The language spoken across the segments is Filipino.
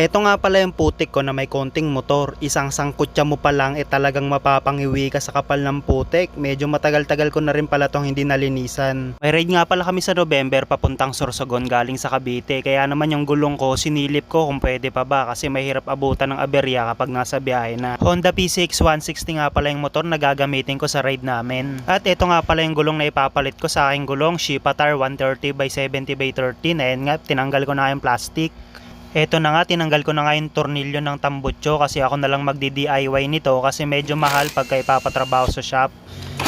Ito nga pala yung putik ko na may konting motor. Isang sangkutya mo pa lang, eh talagang mapapangiwi ka sa kapal ng putik. Medyo matagal-tagal ko na rin pala tong hindi nalinisan. May ride nga pala kami sa November papuntang Sorsogon galing sa Cavite. Kaya naman yung gulong ko, sinilip ko kung pwede pa ba kasi mahirap abutan ng aberya kapag nasa biyahe na. Honda P6 160 nga pala yung motor na gagamitin ko sa ride namin. At ito nga pala yung gulong na ipapalit ko sa aking gulong, Shipatar 130 by 70 by 13. Ayan nga, tinanggal ko na yung plastic. Eto na nga, tinanggal ko na nga yung tornilyo ng tambutso kasi ako na lang magdi-DIY nito kasi medyo mahal pagka ipapatrabaho sa shop.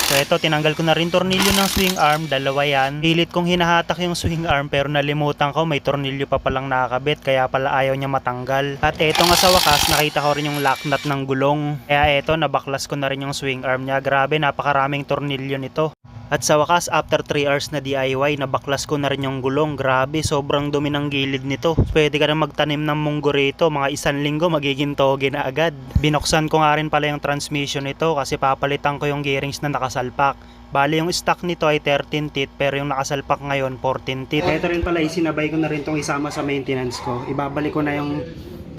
So eto, tinanggal ko na rin tornilyo ng swing arm, dalawa yan. Pilit kong hinahatak yung swing arm pero nalimutan ko may tornilyo pa palang nakakabit kaya pala ayaw niya matanggal. At eto nga sa wakas, nakita ko rin yung lock nut ng gulong. Kaya eto, nabaklas ko na rin yung swing arm niya. Grabe, napakaraming tornilyo nito. At sa wakas, after 3 hours na DIY, nabaklas ko na rin yung gulong. Grabe, sobrang dumi ng gilid nito. Pwede ka na magtanim ng munggo rito. Mga isang linggo, magiging toge na agad. Binuksan ko nga rin pala yung transmission nito kasi papalitan ko yung gearings na nakasalpak. Bali, yung stock nito ay 13 teeth pero yung nakasalpak ngayon 14 teeth. Ito rin pala, isinabay ko na rin itong isama sa maintenance ko. Ibabalik ko na yung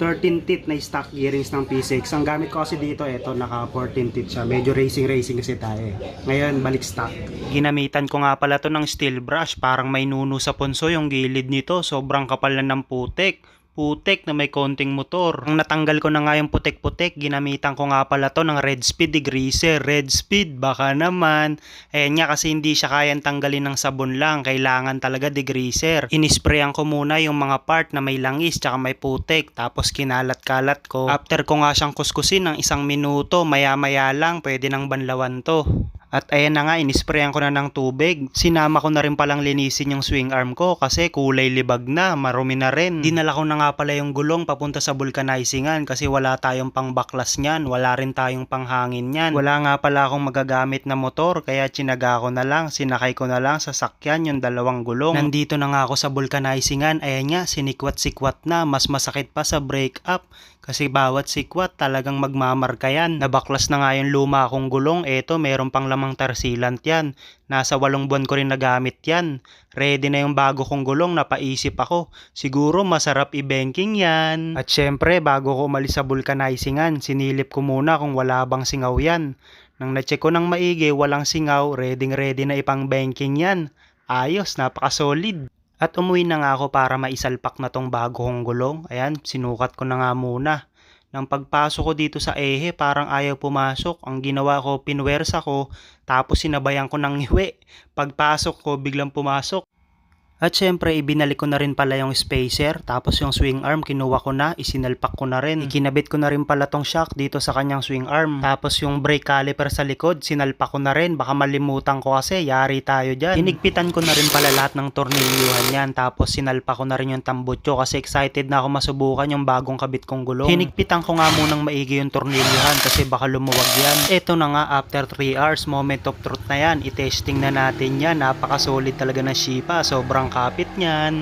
13 teeth na stock gearings ng P6. Ang gamit ko kasi dito, ito, naka 14 teeth siya. Medyo racing-racing kasi tayo eh. Ngayon, balik stock. Ginamitan ko nga pala to ng steel brush. Parang may nuno sa punso yung gilid nito. Sobrang kapal na ng putik. Putek na may konting motor. Ang natanggal ko na nga yung putek-putek, ginamitan ko nga pala to ng red speed degreaser. Red speed, baka naman. Eh niya kasi hindi siya kayang tanggalin ng sabon lang. Kailangan talaga degreaser. Inisprayan ko muna yung mga part na may langis tsaka may putek. Tapos kinalat-kalat ko. After ko nga siyang kuskusin ng isang minuto, maya-maya lang, pwede nang banlawan to. At ayan na nga, inisprayan ko na ng tubig. Sinama ko na rin palang linisin yung swing arm ko kasi kulay libag na, marumi na rin. Dinala ko na nga pala yung gulong papunta sa vulcanizingan kasi wala tayong pang baklas niyan, wala rin tayong panghangin niyan. Wala nga pala akong magagamit na motor kaya chinaga ko na lang, sinakay ko na lang sa sakyan yung dalawang gulong. Nandito na nga ako sa vulcanizingan, ayan nga, sinikwat-sikwat na, mas masakit pa sa break up. Kasi bawat sikwat talagang magmamarka yan. Nabaklas na nga yung luma kong gulong. Eto, meron pang lamang tarsilant yan. Nasa walong buwan ko rin nagamit yan. Ready na yung bago kong gulong, napaisip ako. Siguro masarap i-banking yan. At syempre, bago ko umalis sa vulcanizingan, sinilip ko muna kung wala bang singaw yan. Nang na-check ko ng maigi, walang singaw, ready ready na ipang banking yan. Ayos, napaka-solid. At umuwi na nga ako para maisalpak na tong bago kong gulong. Ayan, sinukat ko na nga muna. Nang pagpasok ko dito sa ehe, parang ayaw pumasok. Ang ginawa ko, pinwersa ko, tapos sinabayan ko ng iwi. Pagpasok ko, biglang pumasok. At syempre, ibinalik ko na rin pala yung spacer, tapos yung swing arm, kinuha ko na, isinalpak ko na rin. Ikinabit ko na rin pala tong shock dito sa kanyang swing arm. Tapos yung brake caliper sa likod, sinalpak ko na rin, baka malimutan ko kasi, yari tayo dyan. Hinigpitan ko na rin pala lahat ng tornilyuhan yan, tapos sinalpak ko na rin yung tambutso kasi excited na ako masubukan yung bagong kabit kong gulong. Hinigpitan ko nga munang maigi yung tornilyuhan kasi baka lumuwag yan. Ito na nga, after 3 hours, moment of truth na yan, itesting na natin yan, napaka-solid talaga ng Shipa, sobrang kapit niyan.